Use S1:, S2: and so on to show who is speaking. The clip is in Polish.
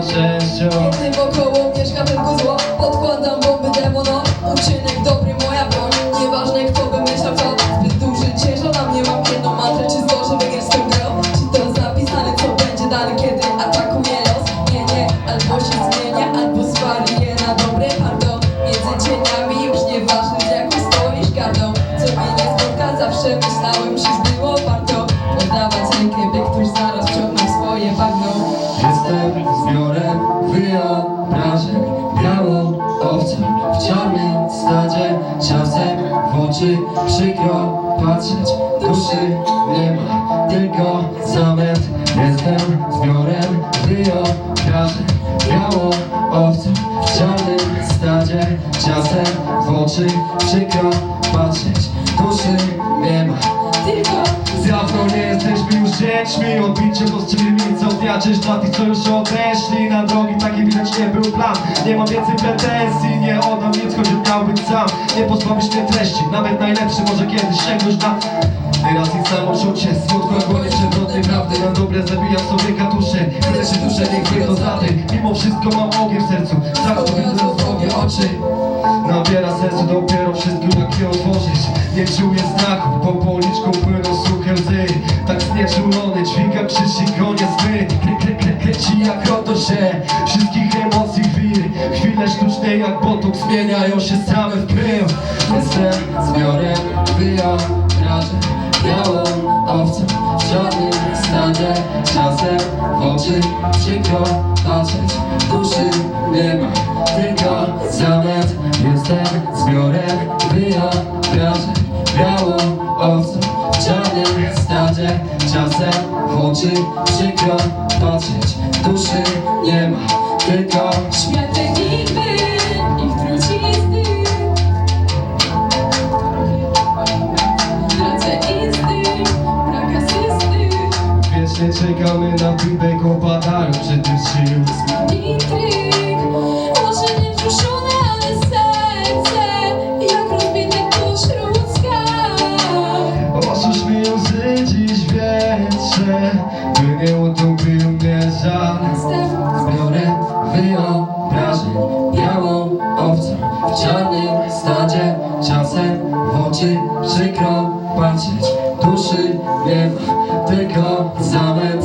S1: częścią
S2: Pięknym wokoło mieszka ten zło, Podkładam bomby demona. Uczynek dobry, moja broń. Nieważne kto by myślał co. Zbyt duży ciężar na mnie mam jedną mantrę Czy zdążę wygrać z Czy to zapisane co będzie dalej kiedy
S1: narzek grało owca w czarnym stadzie czasem w oczy. Przykro patrzeć duszy nie ma tylko zamęt jestem zbiorem wyobrażeń grało owca w czarnym stadzie czasem w oczy. Przykro patrzeć duszy nie ma. Dawno nie jesteśmy
S3: już dziećmi. Odbicie po strzelnicy odwiaczysz dla tych, co już odeszli. Na drogi taki widać nie był plan. Nie mam więcej pretensji, nie oddam nic, choć miał być sam. Nie pozbawisz mnie treści, nawet najlepszy może kiedyś sięgnąć na Teraz ich samoczucie, smutno głonie przewrotnej prawdy Na dobre zabijam sobie katusze. Tyle się duszę, niech wyjdą za tym Mimo wszystko mam ogień w sercu. Zachodzę rozmowie oczy. Nabiera sercu dopiero wszystko jak je otworzyć Nie czuję strachu, po policzku płyną suche łzy. Tak znieczulony, dźwiga krzyż
S1: i konie sny Kre, kre, kre, Kreci jak się wszystkich emocji wir Chwile sztuczne jak botok zmieniają się same w pył Jestem zbiorem wyobrażeń Białą owcą w czarnym stadzie Czasem w oczy przykro patrzeć Duszy nie ma, Jestem zbiorem wyobrażeń Białą owcą w czarnym stadzie Czasem w oczy przykro patrzeć. Duszy nie ma, tylko
S2: Światek nigdy ich trucizny. Tracę instynkt, brak asysty
S3: Wiecznie czekamy na feedback, opadają przed tym sił
S1: Sianym stadzie czasem w oczy przykro patrzeć. Duszy nie ma tylko samemu.